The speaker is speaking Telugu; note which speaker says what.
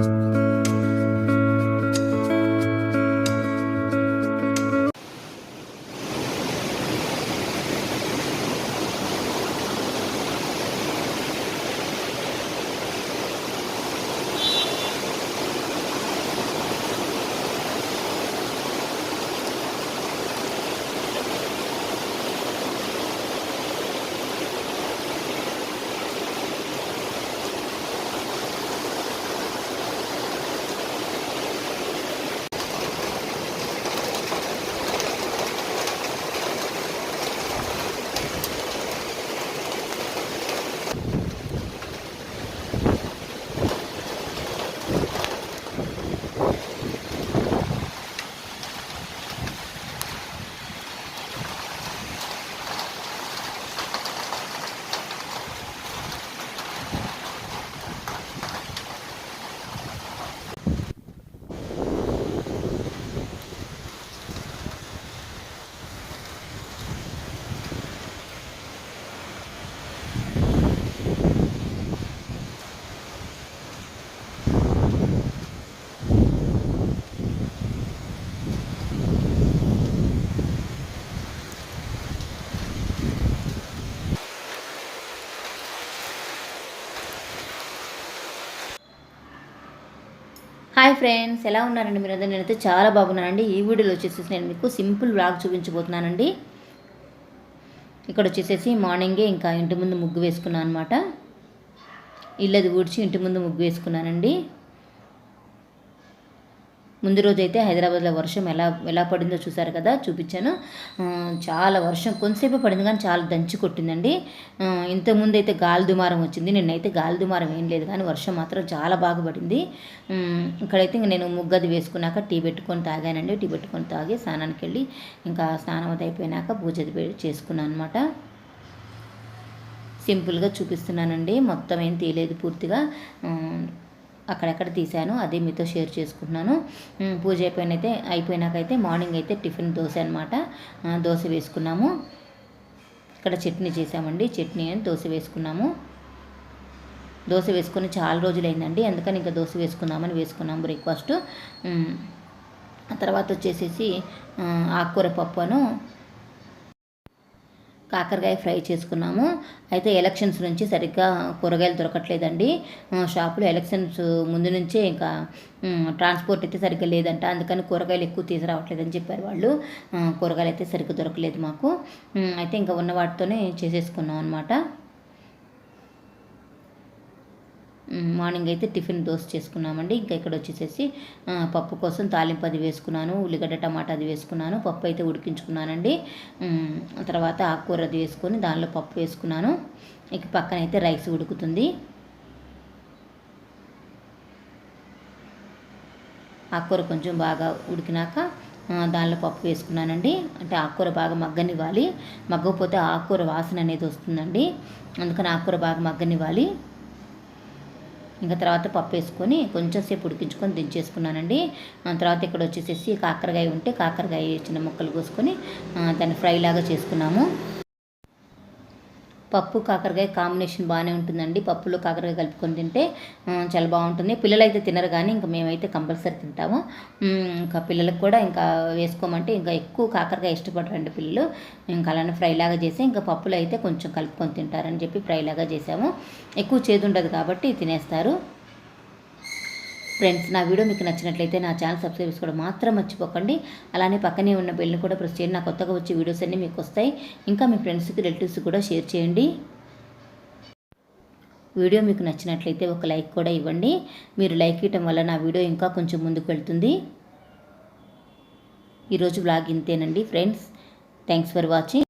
Speaker 1: you. హాయ్ ఫ్రెండ్స్ ఎలా ఉన్నారండి మీరు అందరూ నేనైతే చాలా బాగున్నానండి. ఈ వీడియోలో వచ్చేసి నేను మీకు సింపుల్ వ్లాగ్ చూపించబోతున్నానండి. ఇక్కడ వచ్చేసేసి మార్నింగే ఇంకా ఇంటి ముందు ముగ్గు వేసుకున్నాను అనమాట ఇల్లది ఊడ్చి ఇంటి ముందు ముగ్గు వేసుకున్నానండి. ముందు రోజు అయితే హైదరాబాద్లో వర్షం ఎలా ఎలా పడిందో చూసారు కదా చూపించాను. చాలా వర్షం కొంతసేపు పడింది కానీ చాలా దంచి కొట్టిందండి. ఇంతకుముందు అయితే గాలి దుమారం వచ్చింది నిన్నైతే గాలి దుమారం ఏం లేదు కానీ వర్షం మాత్రం చాలా బాగా పడింది. ఇక్కడైతే ఇంక నేను ముగ్గది వేసుకున్నాక టీ పెట్టుకొని తాగానండి. టీ పెట్టుకొని తాగి స్నానానికి వెళ్ళి ఇంకా స్నానం అది అయిపోయినాక పూజ అది చేసుకున్నాను అనమాట సింపుల్గా చూపిస్తున్నానండి. మొత్తం ఏం తీయలేదు పూర్తిగా. అక్కడక్కడ తీశాను అదే మీతో షేర్ చేసుకుంటున్నాను. పూజ పూజ అయిపోయినైతే అయిపోయినాకైతే మార్నింగ్ అయితే టిఫిన్ దోశ అనమాట దోశ వేసుకున్నాము. ఇక్కడ చట్నీ చేసామండి చట్నీ అని దోశ వేసుకున్నాము. దోశ వేసుకొని చాలా రోజులైందండి. అందుకని ఇంకా దోశ వేసుకుందామని వేసుకున్నాము బ్రేక్ఫాస్ట్. ఆ తర్వాత వచ్చేసేసి ఆకుకూర పప్పును కాకరకాయ ఫ్రై చేసుకున్నాము. అయితే ఎలక్షన్స్ నుంచి సరిగ్గా కూరగాయలు దొరకట్లేదండి. షాపులో ఎలక్షన్స్ ముందు నుంచే ఇంకా ట్రాన్స్పోర్ట్ అయితే సరిగ్గా లేదంట. అందుకని కూరగాయలు ఎక్కువ తీసుకురావట్లేదని చెప్పారు వాళ్ళు. కూరగాయలు అయితే సరిగ్గా దొరకలేదు మాకు. అయితే ఇంకా ఉన్న వాటితోనే చేసేసుకున్నాం అనమాట మ్, మార్నింగ్ అయితే టిఫిన్ దోశ చేసుకున్నామండి. ఇంకా ఇక్కడ వచ్చేసేసి పప్పు కోసం తాలింపు అది వేసుకున్నాను ఉల్లిగడ్డ టమాటా అది వేసుకున్నాను పప్పు అయితే ఉడికించుకున్నానండి. తర్వాత ఆకుకూర అది వేసుకొని దానిలో పప్పు వేసుకున్నాను. ఇక పక్కన అయితే రైస్ ఉడుకుతుంది. ఆకుకూర కొంచెం బాగా ఉడికినాక దానిలో పప్పు వేసుకున్నానండి. అంటే ఆకుకూర బాగా మగ్గనివ్వాలి. మగ్గకపోతే ఆకుకూర వాసన అనేది వస్తుందండి. అందుకని ఆకుకూర బాగా మగ్గనివ్వాలి. ఇంకా తర్వాత పప్పు వేసుకొని కొంచెం సేపు ఉడికించుకొని దించేసుకున్నానండి. తర్వాత ఇక్కడ వచ్చేసేసి కాకరకాయ ఉంటే కాకరకాయ చిన్న ముక్కలు కోసుకొని దాన్ని ఫ్రై లాగా చేసుకున్నాము. పప్పు కాకరకాయ కాంబినేషన్ బాగానే ఉంటుందండి. పప్పులో కాకరకాయ కలుపుకొని తింటే చాలా బాగుంటుంది. పిల్లలు అయితే తినరు కానీ ఇంకా మేమైతే కంపల్సరీ తింటాము. ఇంకా పిల్లలకు కూడా ఇంకా వేసుకోమంటే ఇంకా ఎక్కువ కాకరకాయ ఇష్టపడరండి పిల్లలు. ఇంకా అలానే ఫ్రైలాగా చేసి ఇంకా పప్పులు అయితే కొంచెం కలుపుకొని తింటారని చెప్పి ఫ్రై లాగా చేసాము. ఎక్కువ చేదు ఉండదు కాబట్టి తినేస్తారు. ఫ్రెండ్స్ నా వీడియో మీకు నచ్చినట్లయితే నా ఛానల్ సబ్స్క్రైబ్ చేసుకోవడం మాత్రం మర్చిపోకండి. అలానే పక్కనే ఉన్న బెల్ని కూడా ప్రెస్ చేయండి. నా కొత్తగా వచ్చే వీడియోస్ అన్నీ మీకు వస్తాయి. ఇంకా మీ ఫ్రెండ్స్కి రిలేటివ్స్ కూడా షేర్ చేయండి. వీడియో మీకు నచ్చినట్లయితే ఒక లైక్ కూడా ఇవ్వండి. మీరు లైక్ ఇవ్వటం వల్ల నా వీడియో ఇంకా కొంచెం ముందుకు వెళ్తుంది. ఈరోజు బ్లాగ్ ఇంతేనండి ఫ్రెండ్స్ థ్యాంక్స్ ఫర్ వాచింగ్